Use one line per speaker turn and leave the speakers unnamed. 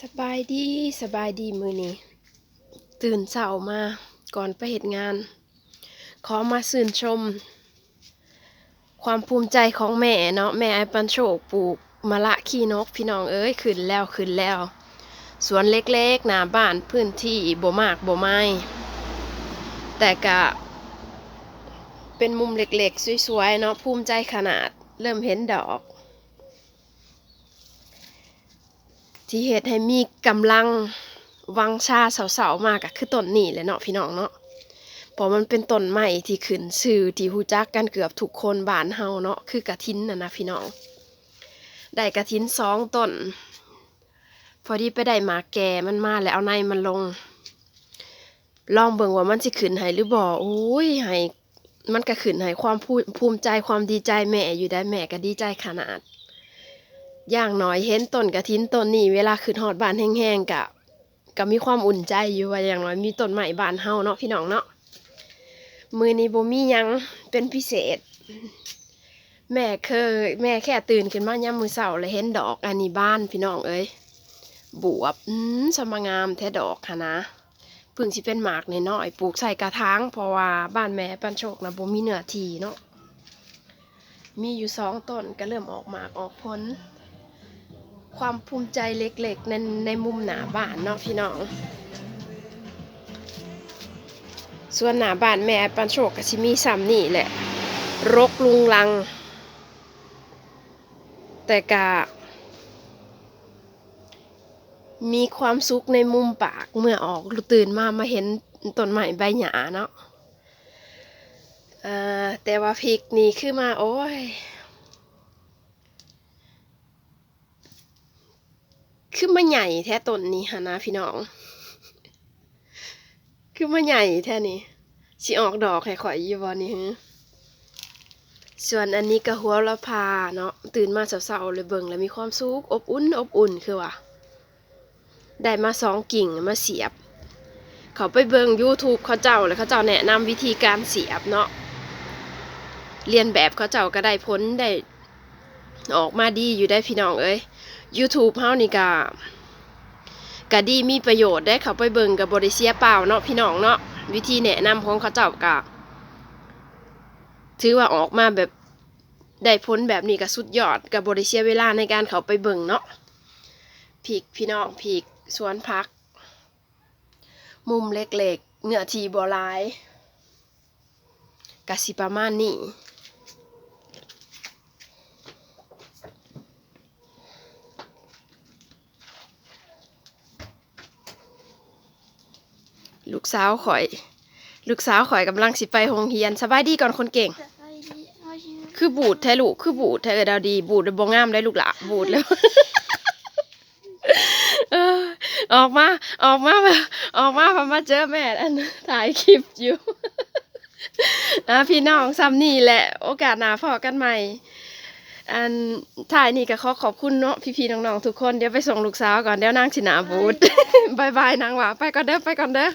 สบายดีสบายดีมือนี้ ตื่นเช้ามาก่อนไปเหตุงาน ขอมาสื่นชม ความภูมิใจของแม่เนาะแม่ไอปันโชคปลูกมะละขี้นกพี่น้องเอ้ยขึ้นแล้วขึ้นแล้ว สวนเล็กๆหน้าบ้านพื้นที่บ่มากบ่ไม่แต่กะ เป็นมุมเล็กๆ สวยๆ เนาะภูมิใจขนาดเริ่มเห็นดอก ที่เฮ็ดให้มีกำลังวังชาเสาๆมากก็คือต้นนี้แหละเนาะพี่น้องเนาะเพราะมันเป็นต้นใหม่ที่ขึ้นชื่อที่ฮู้จักกันเกือบทุกคนบ้านเฮาเนาะคือกระถินน่ะนะพี่น้อง ได้กระถินสองต้น พอดีไปได้หมาแก่มันมาแล้วเอาในมันลง ลองเบิ่งว่ามันสิขึ้นให้หรือบ่โอ้ยให้มันก็ขึ้นให้ความภูภูมิใจความดีใจแม่อยู่ได้แม่ก็ดีใจขนาด อย่างน้อยเห็นต้นกระถินต้นนี้เวลาขึ้นฮอดบานแห้งๆกะก็มีความอุ่นใจอยู่ว่าอย่างน้อยมีต้นใหม่บานเฮาเนาะพี่น้องเนาะมือนี้บ่มียังเป็นพิเศษ แม่เคยแม่แค่ตื่นขึ้นมายามมือเช้าแล้วเห็นดอกอันนี้บ้านพี่น้องเอ้ยบวบอืมสมงามแท้ดอกค่ะนะพิ่งสิเป็นหมากน้อยปลูกใส่กระถางเพราะว่าบ้านแม่ปันโชคนะบ่มีเนื้อทีเนาะมีอยู่สองต้นก็เริ่มออกหมากออกผล ความภูมิใจเล็กๆในในมุมหนาบ้านเนาะพี่น้อง ส่วนหนาบ้านแม่ปันโชคก็สิมีซ้ำนี่แหละ รกลุงลัง แต่กะมีความสุขในมุมปากเมื่อออกตื่นมามาเห็นต้นไม้ใบหญ้าเนาะอ่าแต่ว่าพริกนี่คือมาโอ้ย คือมาใหญ่แท้ต้นนี้ฮะนะพี่น้อง คือมาใหญ่แท้นี่สิออกดอกให้ข่อยยู่บ่นี่ฮะส่วนอันนี้ก็หัวละพาเนาะตื่นมาเช้าๆเลยเบิ่งแล้วมีความสุขอบอุ่นอบอุ่นคือว่าได้มาสองกิ่งมาเสียบ เขาไปเบิ่ง YouTube เขาเจ้าแล้วเขาเจ้าแนะนำวิธีการเสียบเนาะเรียนแบบเขาเจ้าก็ได้ผลได้ ออกมาดีอยู่ได้พี่น้องเอ้ย YouTube เฮานี่ก็ก็ดีมีประโยชน์ได้เขาไปเบิงกับบริเซียเปล่าเนาะพี่น้องเนาะวิธีแนะนำของเขาเจ้าก็ถือว่าออกมาแบบได้ผลแบบนี้ก็สุดยอดกับบริเซียเวลาในการเขาไปเบิงเนาะผีกพี่น้องผีกสวนพัก มุมเล็กๆเนื้อทีบ่หลายกสิประมาณนี้ ลูกสาวข่อย ลูกสาวข่อยกำลังสิไปโรงเรียนสบายดีก่อนคนเก่ง คือบูดแท้ลูกคือบูดแท้เออดาวดี บูดบ่งามได้ลูกหละบูดแล้วออกมาออกมาออกมาพอมาเจอแม่อันถ่ายคลิปอยู่อะพี่น้องซ้ำนี่แหละ โอกาสหน้าพอกันใหม่ อันถ่ายนี่ก็ขอขอบคุณเนาะพี่ๆน้องๆทุกคนเดี๋ยวไปส่งลูกสาวก่อนเดี๋ยวนางสิหนาบูดบายบายนางหว่าไปก่อนเด้อไปก่อนเด้อ